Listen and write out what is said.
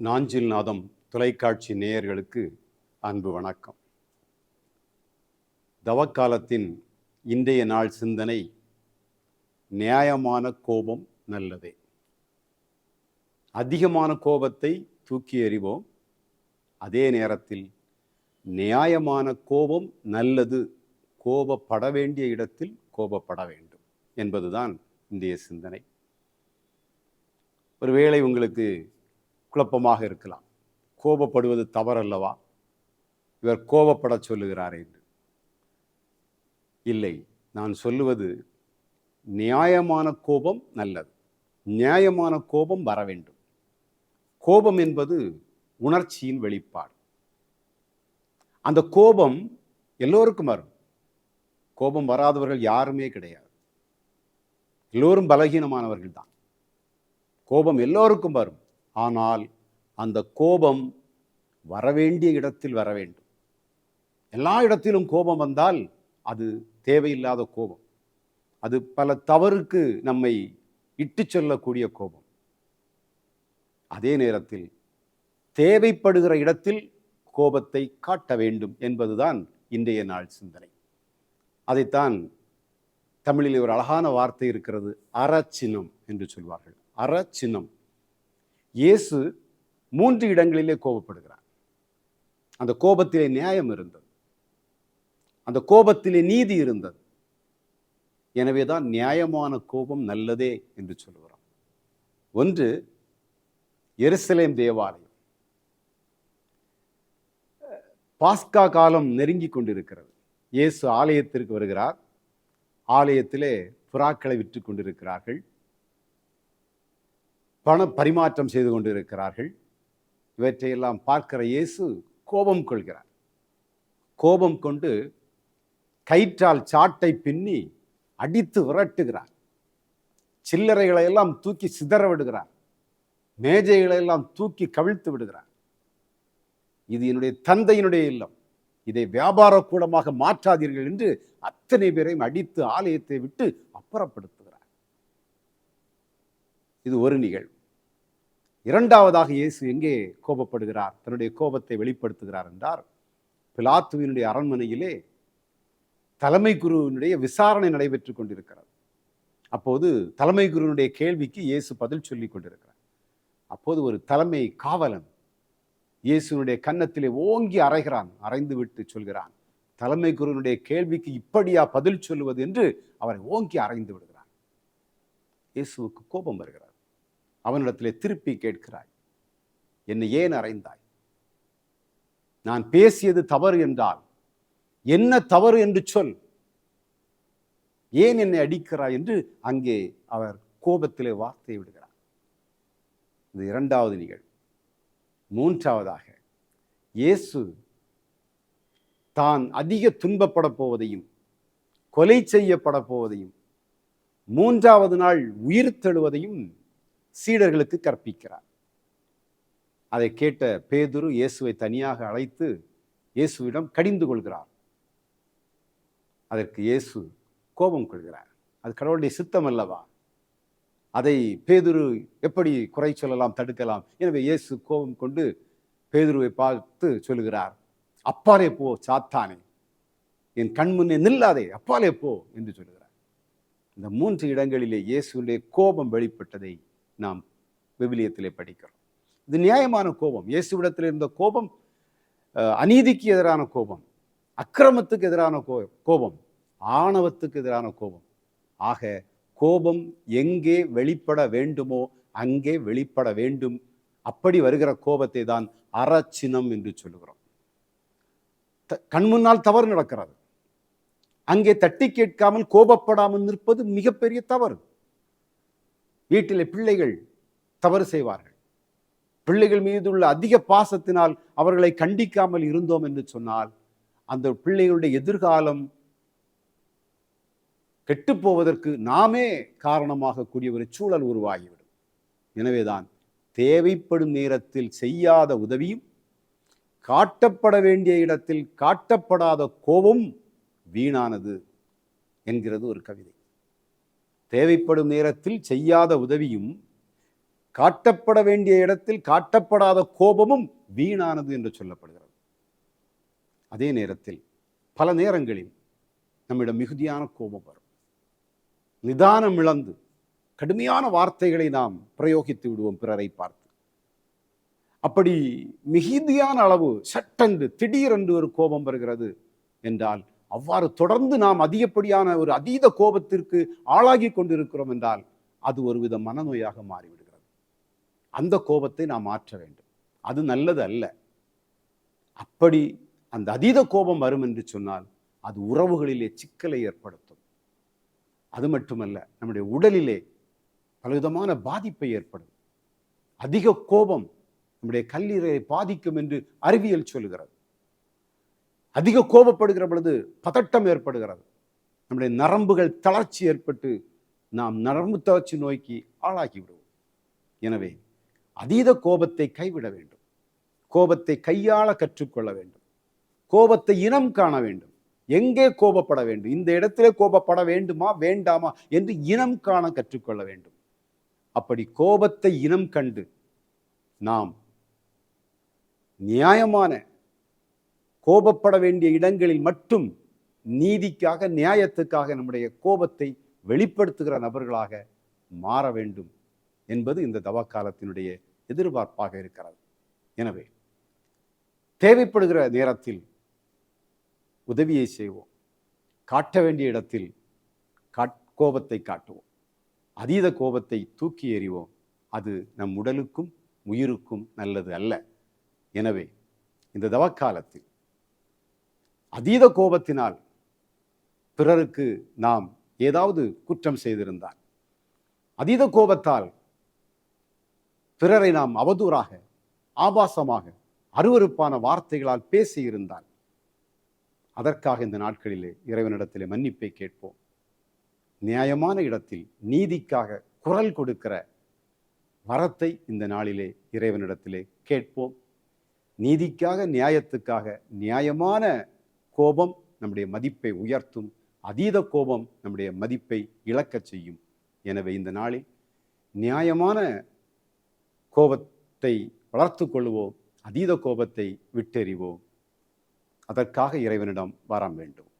நாஞ்சில் நாதம் தொலைக்காட்சி நேயர்களுக்கு அன்பு வணக்கம். தவக்காலத்தின் இன்றைய நாள் சிந்தனை நியாயமான கோபம் நல்லதே. அதிகமான கோபத்தை தூக்கி எறிவோம். அதே நேரத்தில் நியாயமான கோபம் நல்லது கோபப்பட வேண்டிய இடத்தில் கோபப்பட வேண்டும் என்பதுதான் இந்திய சிந்தனை. ஒருவேளை உங்களுக்கு குழப்பமாக இருக்கலாம். கோபப்படுவது தவறல்லவா? இவர் கோபப்பட சொல்லுகிறார் என்று. இல்லை நான் சொல்லுவது நியாயமான கோபம் நல்லது. நியாயமான கோபம் வர வேண்டும். கோபம் என்பது உணர்ச்சியின் வெளிப்பாடு. அந்த கோபம் எல்லோருக்கும் வரும். கோபம் வராதவர்கள் யாருமே கிடையாது. எல்லோரும் பலகீனமானவர்கள் தான். கோபம் எல்லோருக்கும் வரும். ஆனால் அந்த கோபம் வரவேண்டிய இடத்தில் வர வேண்டும். எல்லா இடத்திலும் கோபம் வந்தால் அது தேவையில்லாத கோபம். அது பல தவறுக்கு நம்மை இட்டு செல்லக்கூடிய கோபம். அதே நேரத்தில் தேவைப்படுகிற இடத்தில் கோபத்தை காட்ட வேண்டும் என்பதுதான் இன்றைய நாள் சிந்தனை. அதைத்தான் தமிழில் ஒரு அழகான வார்த்தை இருக்கிறது அறச்சின்னம் என்று சொல்வார்கள். அறச்சின்னம். இயேசு மூன்று இடங்களிலே கோபப்படுகிறார். அந்த கோபத்திலே நியாயம் இருந்தது. அந்த கோபத்திலே நீதி இருந்தது. எனவே தான் நியாயமான கோபம் நல்லதே என்று சொல்கிறோம் ஒன்று எருசலேம் தேவாலயம். பாஸ்கா காலம் நெருங்கி கொண்டிருக்கிறது. இயேசு ஆலயத்திற்கு வருகிறார். ஆலயத்திலே புறாக்களை விற்று கொண்டிருக்கிறார்கள். பண பரிமாற்றம் செய்து கொண்டிருக்கிறார்கள். இவற்றையெல்லாம் பார்க்கிற இயேசு கோபம் கொள்கிறார். கோபம் கொண்டு கயிற்றால் சாட்டை பின்னி அடித்து விரட்டுகிறார். சில்லறைகளை எல்லாம் தூக்கி சிதற விடுகிறார். மேஜைகளை எல்லாம் தூக்கி கவிழ்த்து விடுகிறார். இது என்னுடைய தந்தையினுடைய இல்லம். இதை வியாபார கூடமாக மாற்றாதீர்கள் என்று அத்தனை பேரையும் அடித்து ஆலயத்தை விட்டு அப்புறப்படுத்துகிறார். இது ஒரு நிகழ்வு. இரண்டாவதாக இயேசு எங்கே கோபப்படுகிறார்? தன்னுடைய கோபத்தை வெளிப்படுத்துகிறார் என்றார். பிலாத்துவினுடைய அரண்மனையிலே தலைமை குருவினுடைய விசாரணை நடைபெற்றுக் கொண்டிருக்கிறது. அப்போது தலைமை குருவினுடைய கேள்விக்கு இயேசு பதில் சொல்லிக் கொண்டிருக்கிறார். அப்போது ஒரு தலைமை காவலன் இயேசுனுடைய கன்னத்திலே ஓங்கி அறைகிறான் அறைந்து விட்டு சொல்கிறான் தலைமை குருவினுடைய கேள்விக்கு இப்படியா பதில் சொல்லுவது? என்று அவரை ஓங்கி அறைந்து விடுகிறான் இயேசுவுக்கு கோபம் வருகிறார் அவனிடத்திலே திருப்பி கேட்கிறாய். என்னை ஏன் அறைந்தாய்? நான் பேசியது தவறு என்றால் என்ன தவறு என்று சொல். ஏன் என்னை அடிக்கிறாய் என்று அங்கே அவர் கோபத்திலே வார்த்தை விடுகிறார். இது இரண்டாவது நிகழ்வு. மூன்றாவதாக இயேசு தான் அதிக துன்பப்பட போவதையும் கொலை செய்யப்பட போவதையும் மூன்றாவது நாள் உயிர் தெழுவதையும் சீடர்களுக்கு கற்பிக்கிறார். அதை கேட்ட பேதுரு இயேசுவை தனியாக அழைத்து இயேசுவிடம் கடிந்து கொள்கிறார். அதற்கு இயேசு கோபம் கொள்கிறார். அது கடவுளுடைய சித்தம் அல்லவா? அதை பேதுரு எப்படி குறை சொல்லலாம் தடுக்கலாம்? எனவே இயேசு கோபம் கொண்டு பேதுருவை பார்த்து சொல்லுகிறார் அப்பாலே போ சாத்தானே. என் கண் முன்னே நில்லாதே அப்பாலே போ என்று சொல்லுகிறார் இந்த மூன்று இடங்களிலே இயேசுடைய கோபம் வெளிப்பட்டதை நாம் விவிலியத்திலே படிக்கிறோம். இது நியாயமான கோபம். இயேசுவிடத்தில் இருந்த கோபம் அநீதிக்கு எதிரான கோபம் அக்கிரமத்துக்கு எதிரான கோ கோபம் ஆணவத்துக்கு எதிரான கோபம். ஆக கோபம் எங்கே வெளிப்பட வேண்டுமோ அங்கே வெளிப்பட வேண்டும். அப்படி வருகிற கோபத்தை தான் அறச்சினம் என்று சொல்லுகிறோம். கண் முன்னால் தவறு நடக்கிறது. அங்கே தட்டி கேட்காமல் கோபப்படாமல் நிற்பது மிகப்பெரிய தவறு. வீட்டில் பிள்ளைகள் தவறு செய்வார்கள். பிள்ளைகள் மீது உள்ள அதிக பாசத்தினால் அவர்களை கண்டிக்காமல் இருந்தோம் என்று சொன்னால் அந்த பிள்ளைகளுடைய எதிர்காலம் கெட்டுப்போவதற்கு நாமே காரணமாக கூடிய ஒரு சூழல் உருவாகிவிடும். எனவேதான் தேவைப்படும் நேரத்தில் செய்யாத உதவியும் காட்டப்பட வேண்டிய இடத்தில் காட்டப்படாத கோபம் வீணானது என்கிறது ஒரு கவிதை. தேவைப்படும் நேரத்தில் செய்யாத உதவியும் காட்டப்பட வேண்டிய இடத்தில் காட்டப்படாத கோபமும் வீணானது என்று சொல்லப்படுகிறது. அதே நேரத்தில் பல நேரங்களில் நம்மிடம் மிகுதியான கோபம் வரும். நிதானம் இழந்து கடுமையான வார்த்தைகளை நாம் பிரயோகித்து விடுவோம் பிறரை பார்த்து. அப்படி மிகுதியான அளவு சட்டென்று திடீரென்று ஒரு கோபம் வருகிறது என்றால் அவ்வாறு தொடர்ந்து நாம் அதிகப்படியான ஒரு அதீத கோபத்திற்கு ஆளாகி கொண்டிருக்கிறோம் என்றால் அது ஒருவித மனநோயாக மாறிவிடுகிறது. அந்த கோபத்தை நாம் மாற்ற வேண்டும். அது நல்லது அல்ல. அப்படி அந்த அதீத கோபம் வரும் என்று சொன்னால் அது உறவுகளிலே சிக்கலை ஏற்படுத்தும். அது மட்டுமல்ல நம்முடைய உடலிலே பலவிதமான பாதிப்பை ஏற்படும் அதிக கோபம் நம்முடைய கல்லீரலை பாதிக்கும் என்று அறிவியல் சொல்லுகிறது. அதிக கோபப்படுகிற பொழுது பதட்டம் ஏற்படுகிறது. நம்முடைய நரம்புகள் தளர்ச்சி ஏற்பட்டு நாம் நரம்பு தளர்ச்சி நோய்க்கு ஆளாகி விடுவோம் எனவே அதீத கோபத்தை கைவிட வேண்டும். கோபத்தை கையாள கற்றுக்கொள்ள வேண்டும். கோபத்தை இனம் காண வேண்டும். எங்கே கோபப்பட வேண்டும்? இந்த இடத்திலே கோபப்பட வேண்டுமா? வேண்டாமா? என்று இனம் காண கற்றுக்கொள்ள வேண்டும். அப்படி கோபத்தை இனம் கண்டு நாம் நியாயமான கோபப்பட வேண்டிய இடங்களில் மட்டும் நீதிக்காக நியாயத்துக்காக நம்முடைய கோபத்தை வெளிப்படுத்துகிற நபர்களாக மாற வேண்டும் என்பது இந்த தவக்காலத்தினுடைய எதிர்பார்ப்பாக இருக்கிறது. எனவே தேவைப்படுகிற நேரத்தில் உதவியை செய்வோம். காட்ட வேண்டிய இடத்தில் கோபத்தை காட்டுவோம். அதீத கோபத்தை தூக்கி எறிவோம். அது நம் உடலுக்கும் உயிருக்கும் நல்லது அல்ல. எனவே இந்த தவக்காலத்தில் அதீத கோபத்தினால் பிறருக்கு நாம் ஏதாவது குற்றம் செய்திருந்தால் அதீத கோபத்தால் பிறரை நாம் அவதூறாக ஆபாசமாக அருவருப்பான வார்த்தைகளால் பேசியிருந்தால் அதற்காக இந்த நாட்களிலே இறைவனிடத்திலே மன்னிப்பை கேட்போம். நியாயமான இடத்தில் நீதிக்காக குரல் கொடுக்கிற வரத்தை இந்த நாளிலே இறைவனிடத்திலே கேட்போம். நீதிக்காக நியாயத்துக்காக நியாயமான கோபம் நம்முடைய மதிப்பை உயர்த்தும் அதீத கோபம் நம்முடைய மதிப்பை இழக்கச் செய்யும். எனவே இந்த நாளில் நியாயமான கோபத்தை வளர்த்து கொள்வோம் அதீத கோபத்தை விட்டெறிவோம். அதற்காக இறைவனிடம் வரம் வேண்டும்.